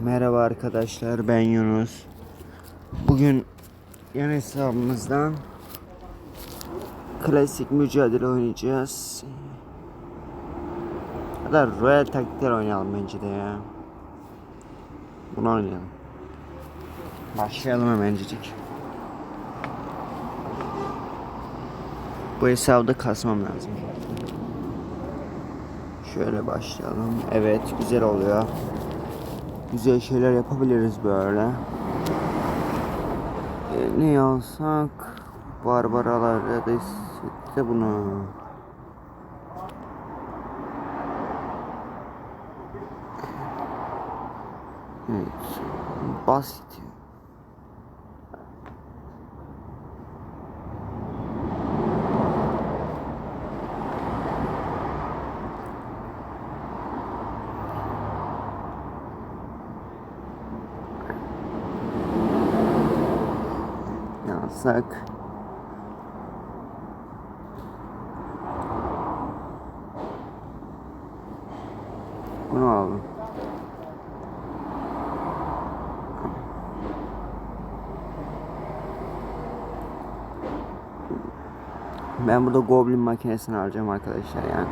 Merhaba arkadaşlar ben Yunus. Bugün yan hesabımızdan klasik mücadele oynayacağız. Ya da Royal taktikler oynayalım bence de ya. Bunu oynayalım. Başlayalım hemencik. Bu hesabda kasmam lazım. Şöyle başlayalım. Evet güzel oluyor güzel şeyler yapabiliriz böyle. E, ne alsak? Barbaralar ya da işte bunu. Evet. Basit. Ne alsak? Bunu alalım. Ben burada Goblin makinesini alacağım arkadaşlar yani.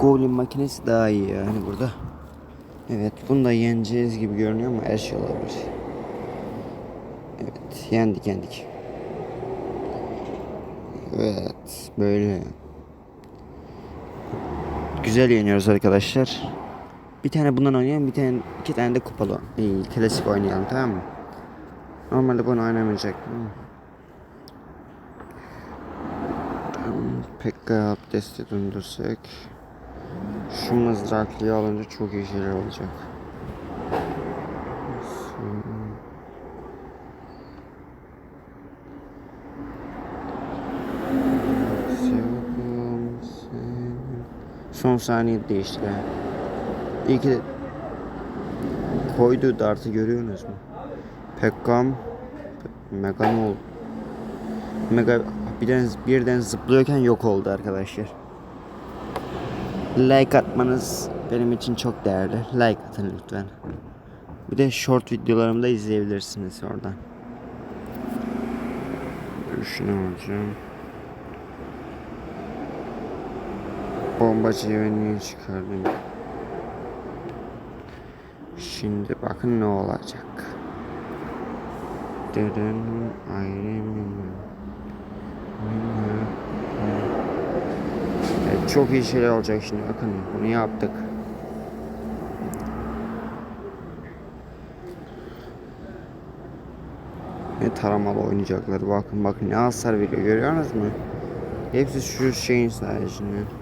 Goblin makinesi daha iyi yani burada. Evet bunu da yeneceğiz gibi görünüyor ama her şey olabilir. Evet yendik yendik. Evet böyle. Güzel yeniyoruz arkadaşlar. Bir tane bundan oynayalım bir tane iki tane de kupalı iyi, klasik oynayalım tamam mı? Normalde bunu oynamayacaktım ama. Tamam, Pekka abdesti döndürsek. Şu mızraklıyı alınca çok iyi şeyler olacak. Sevdim seni. Son saniye değişti ha. İyi ki koydu dartı görüyorsunuz mu? Pekkam Mega ne oldu? Mega birden, birden zıplıyorken yok oldu arkadaşlar. Like atmanız benim için çok değerli. Like atın lütfen. Bir de short videolarımı da izleyebilirsiniz oradan. Şunu alacağım. Bombacıyı niye çıkardım? Şimdi bakın ne olacak. Deden ayrı Evet, çok iyi şeyler olacak şimdi bakın bunu yaptık. Ne taramalı oynayacaklar bakın bakın ne hasar veriyor görüyorsunuz mu? Hepsi şu şeyin sayesinde.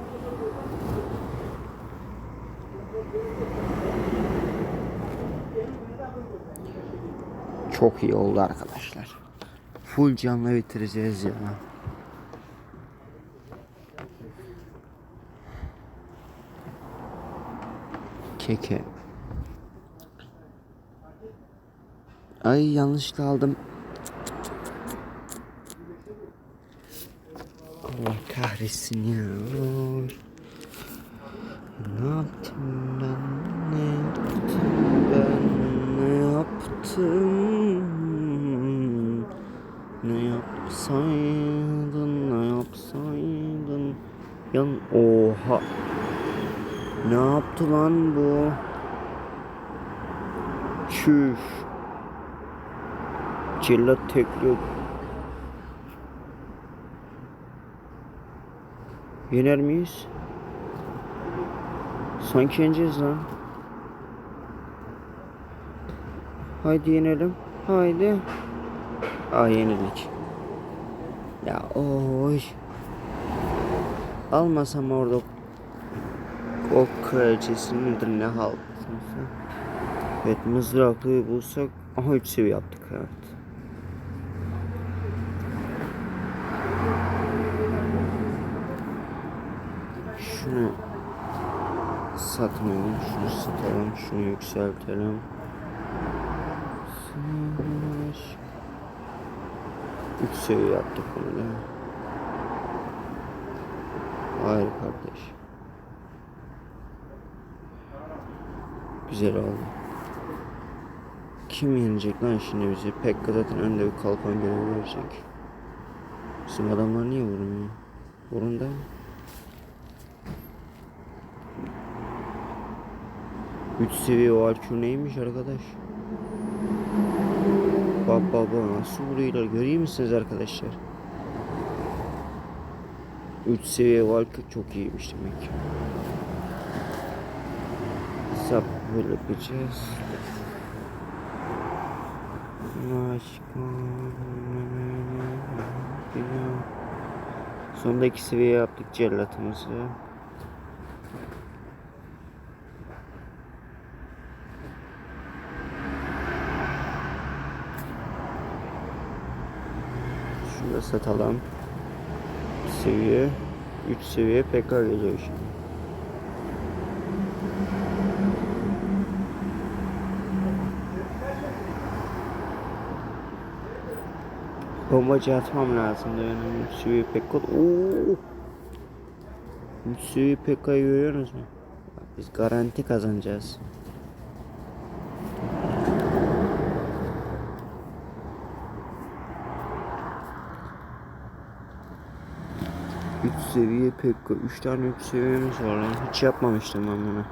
Çok iyi oldu arkadaşlar. Full canla bitireceğiz ya. Keke. Ay yanlış aldım. Allah kahretsin ya. Ne yaptım ben? Ne yaptım ben? Ne yaptım? Ne yapsaydın? Ne yapsaydın? Yan oha. Ne yaptı lan bu? Çüş. Cellat tekli. Yener miyiz? Sanki yeneceğiz lan. Haydi yenelim. Haydi. Aa yenildik. Ya oy. Almasam orada o kraliçesi midir ne halt. Evet mızraklığı bulsak. Aha 3 seviye yaptık evet. Şunu satmayalım, şunu satalım, şunu yükseltelim. Sonra... 3 seri yaptık bunu da. Hayır kardeş. Güzel oldu. Kim yenecek lan şimdi bizi? Pekka zaten önde bir kalkan görevi verecek. Bizim adamlar niye vurmuyor? Vurun da. Üç seviye o alkür neymiş arkadaş? Bak bak nasıl vuruyorlar görüyor musunuz arkadaşlar? 3 seviye Valk çok iyiymiş demek ki. Sap böyle yapacağız. Sondaki seviye yaptık cellatımızı. Şunu da satalım. Seviye 3 seviye PK geliyor şimdi. Bombacı atmam lazım da benim 3 seviye PK. Oo! 3 seviye PK'yı görüyorsunuz mu? Biz garanti kazanacağız. Üç seviye PK. 3 tane 3 seviyemiz var lan. Hiç yapmamıştım ben bunu.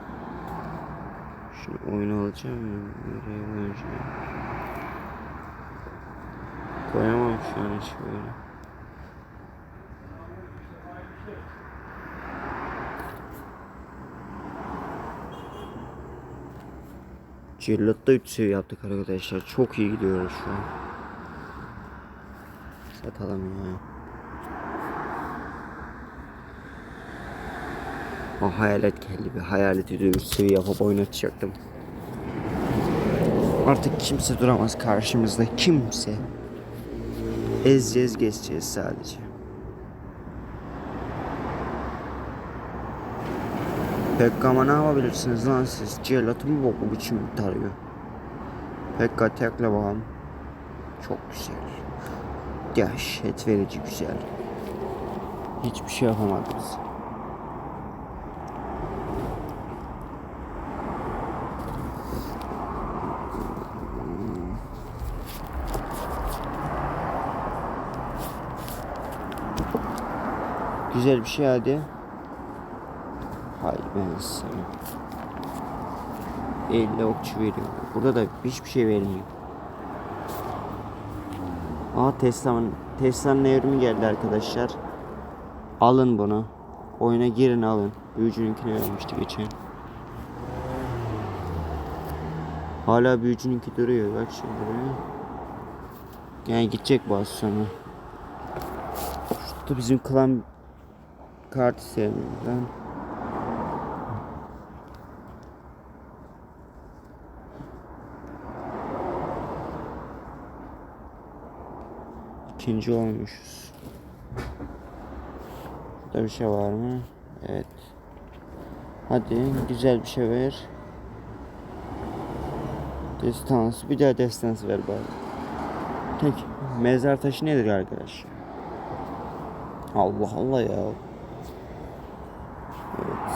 Şimdi oyunu alacağım ya. Nereye koyacağım? Koyamam şu an hiç böyle. Cellat'ta 3 seviye yaptık arkadaşlar. Çok iyi gidiyoruz şu an. Satalım ya. O hayalet geldi bir de 3 seviye yapıp oynatacaktım. Artık kimse duramaz karşımızda kimse. Ezeceğiz geçeceğiz sadece. Pekka ne yapabilirsiniz lan siz? Celatı mı boku biçim tarıyor? Pekka tekle bakalım. Çok güzel. Dehşet verici güzel. Hiçbir şey yapamadınız. Güzel bir şey hadi. Hayır ben sana. 50 okçu veriyor. Burada da hiçbir şey vermiyor. Aa Tesla'nın Tesla'nın evrimi geldi arkadaşlar. Alın bunu. Oyuna girin alın. Büyücününkini vermişti geçen. Hala büyücününki duruyor. Bak şimdi duruyor. Yani gidecek bazı sonra. Şurada bizim klan kartı sevmiyorum. İkinci olmuşuz. Burada bir şey var mı? Evet. Hadi güzel bir şey ver. Destansı. Bir daha destansı ver bari. Tek mezar taşı nedir arkadaş? Allah Allah ya. Evet.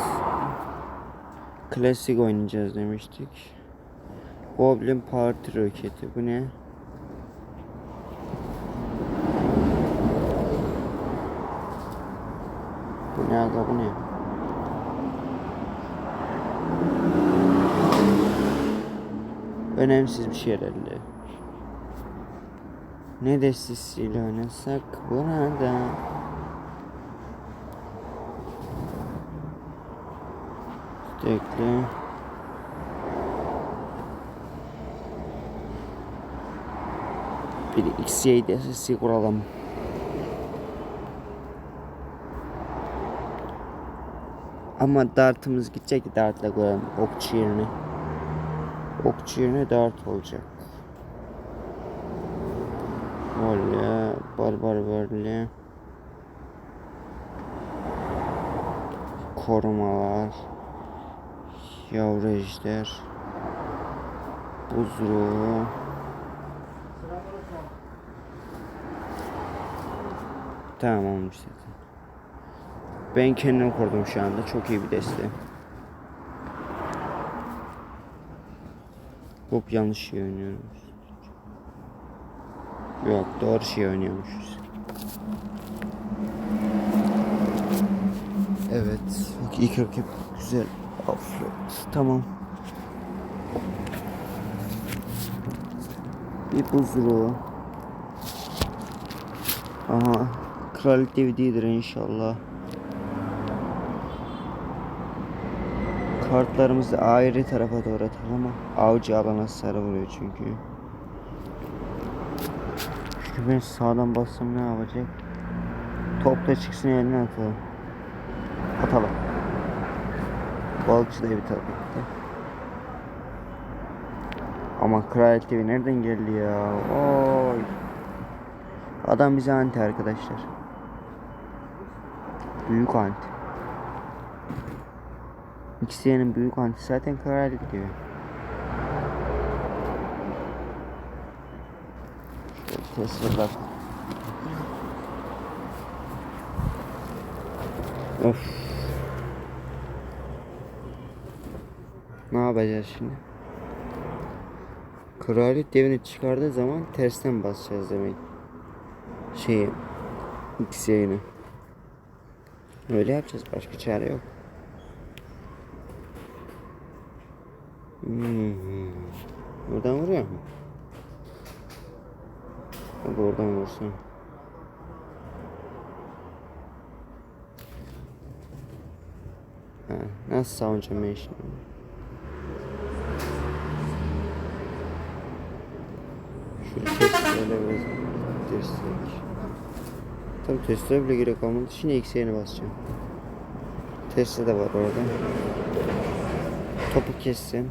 Klasik oynayacağız demiştik. Goblin Party roketi. Bu ne? Bu ne aga bu ne? Önemsiz bir şey herhalde. Ne destesiyle oynasak burada. Tekle. Bir XY destesi kuralım. Ama dartımız gidecek dartla koyalım okçu yerine. Okçu yerine dart olacak. Böyle barbar böyle. Korumalar. Yavru ejder. Buzruğu. Tamam olmuş zaten. Ben kendim kurdum şu anda. Çok iyi bir deste. Hop yanlış şey oynuyoruz. Yok doğru şey oynuyormuşuz. Evet. İlk rakip güzel. Afiyet. Tamam. Bir buzluğu. Aha. Kraliyet DVD'dir inşallah. Kartlarımızı ayrı tarafa doğru atalım ama avcı alana sarı vuruyor çünkü. Çünkü ben sağdan bassam ne yapacak? Top da çıksın eline atalım. Atalım. Balıkçı da bir tabii ki. Ama Kraliyet TV nereden geldi ya? Oy. Adam bize anti arkadaşlar. Büyük anti. XY'nin büyük anti zaten Kraliyet. Şöyle Tesla'lar. Of. Ne yapacağız şimdi? Kraliyet devini çıkardığı zaman tersten basacağız demek. Şeyi X yayını. Öyle yapacağız. Başka çare yok. Hmm. Buradan vuruyor mu? Hadi oradan vursun. Ha, nasıl savunacağım ben şimdi? Şu testlerle biraz destek. Tabi testlere bile gerek kalmadı. Şimdi eksiğini basacağım. Tesla da var orada. Topu kessin.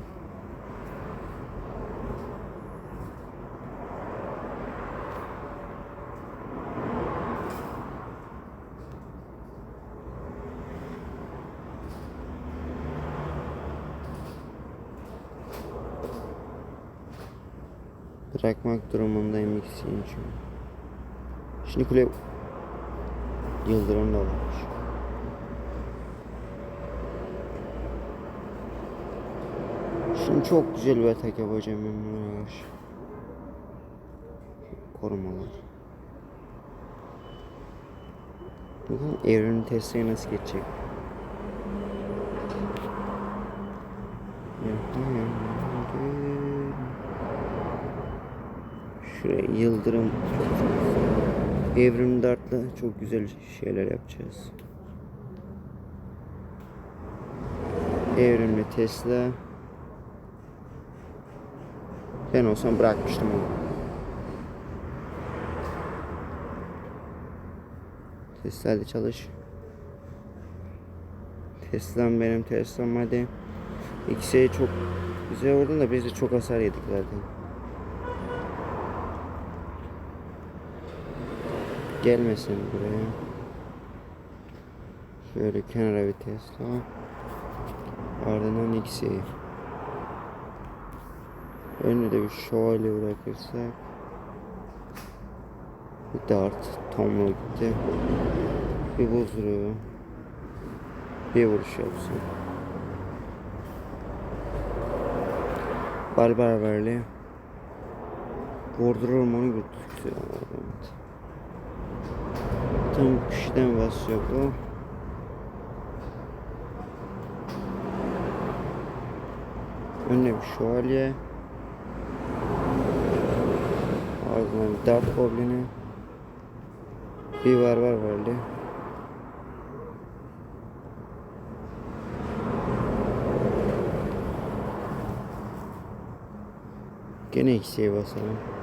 Bırakmak durumundayım ikisini çünkü. Şimdi kule Yıldırım da varmış. Şimdi çok güzel bir atak yapacağım ben buna. Korumalar. Bakın evrenin testine nasıl geçecek? Şuraya yıldırım Evrim Dart'la çok güzel şeyler yapacağız. Evrimli Tesla. Ben olsam bırakmıştım onu. Tesla hadi çalış. Tesla'm benim Tesla'm hadi. İkisi çok güzel oradan da biz de çok hasar yedik zaten. Gelmesin buraya. Şöyle kenara bir Tesla. Ardından ikisi. Önüne de bir şövalye bırakırsak. Bir dart. Tomla gitti. Bir buzluğu. Bir vuruş yapsın. Barbar verli. Vurdururum onu götürsün. Tam kişiden basıyor bu. Önüne bir şövalye. Ardından bir dart goblini. Bir var var verdi. Gene eksiğe basalım.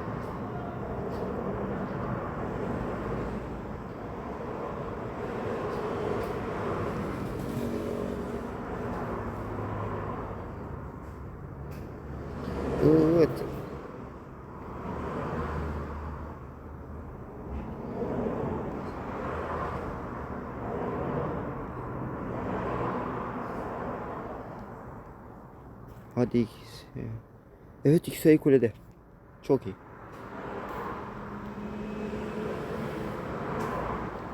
Hadi. E. Evet ikisi ayı kulede. Çok iyi.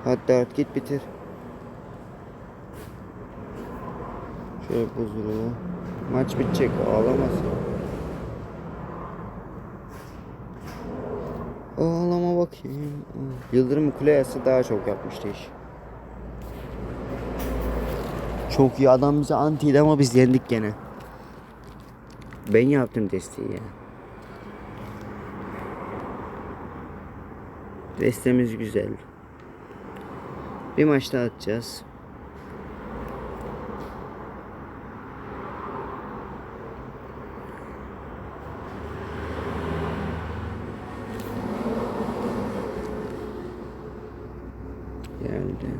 Hadi dert git bitir. Şöyle buzulu. Maç bitecek ağlamasın. Ağlama bakayım. Yıldırım Kuleyası daha çok yapmıştı iş. Çok iyi adam bize antiydi ama biz yendik gene. Ben yaptım desteği ya. Destemiz güzel. Bir maç daha atacağız. Geldi.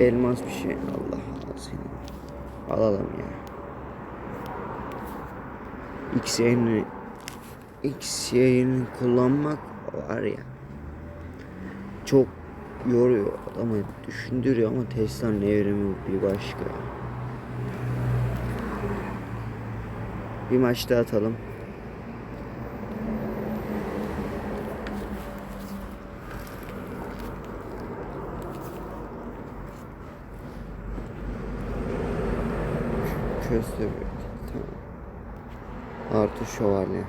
Elmas bir şey. Allah Allah seni. Alalım ya. X yayını X yayını kullanmak var ya. Çok yoruyor adamı düşündürüyor ama Tesla'nın evrimi bir başka. Bir maç daha atalım. Köstebek. Tamam. Artı şövalye.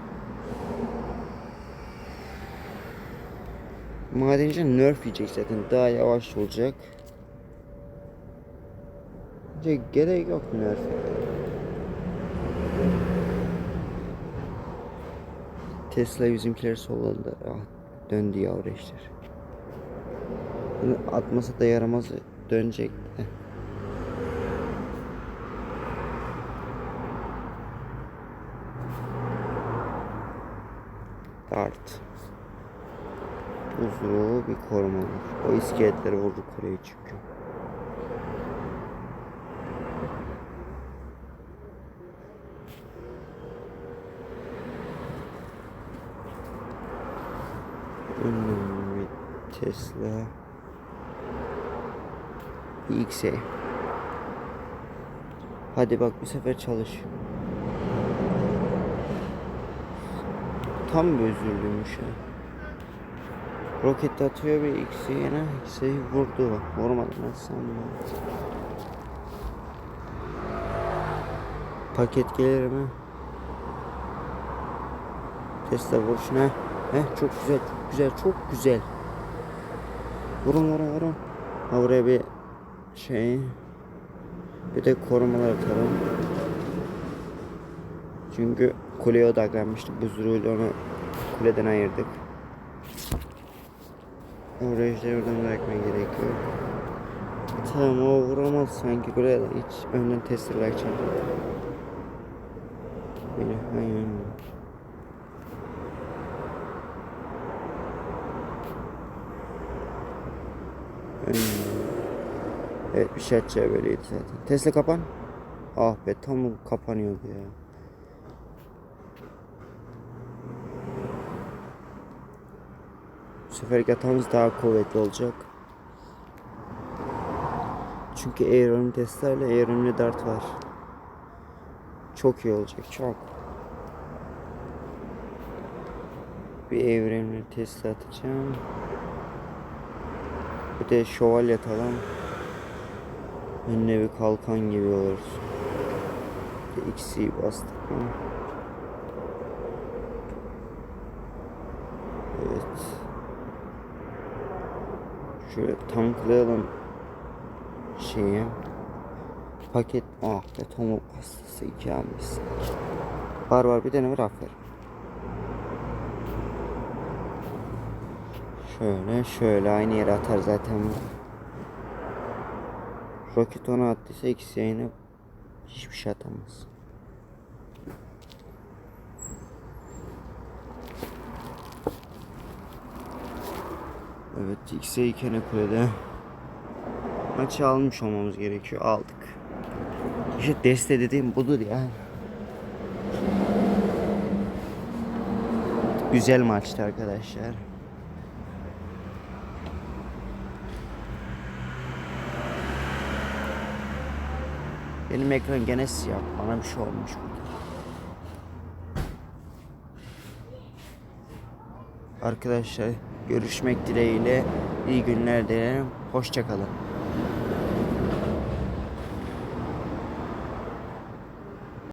Madenci nerf yiyecek zaten. Daha yavaş olacak. Bence gerek yok nerf. Tesla bizimkileri solladı. Ah, döndü yavru işler. Atmasa da yaramaz dönecek. de. Dart. Buzluğu bir korumalı. O iskeletleri vurdu kuleyi çünkü. Ünlü bir Tesla. X'e. Hadi bak bu sefer çalış. Tam bir özürlüymüş ya. Roket atıyor bir X'e yine X'e vurdu. Vurmadı nasıl sandım. Paket gelir mi? Tesla vur şuna. Heh çok güzel çok güzel çok güzel. Vurun vurun vurun. Ha buraya bir şey bir de korumalar atalım. Çünkü kuleye odaklanmıştık. Buzluğuyla onu kuleden ayırdık. İşte oradan bırakmaya gerek. Tamam o vuramaz sanki kuleye hiç önden test bırakacağım. Böyle hayır. Evet bir şey böyleydi zaten. Tesla kapan. Ah be tam kapanıyordu ya. Seferki hatamız daha kuvvetli olacak. Çünkü Aeron Tesla ile Aeron'le Dart var. Çok iyi olacak çok. Bir evrenli Tesla atacağım. Bir de şövalye atalım. Önüne bir kalkan gibi de X'i bastık mı? Evet. Şöyle tanklayalım şeyi. Paket ah be tomuk hastası iki almışsın. Var var bir tane var. Şöyle şöyle aynı yere atar zaten. Roket onu attıysa ikisi yayına hiçbir şey atamaz. Evet X'e ikene kulede maçı almış olmamız gerekiyor. Aldık. İşte deste dediğim budur ya. Güzel maçtı arkadaşlar. Benim ekran gene siyah. Bana bir şey olmuş burada. Arkadaşlar görüşmek dileğiyle iyi günler dilerim. Hoşçakalın.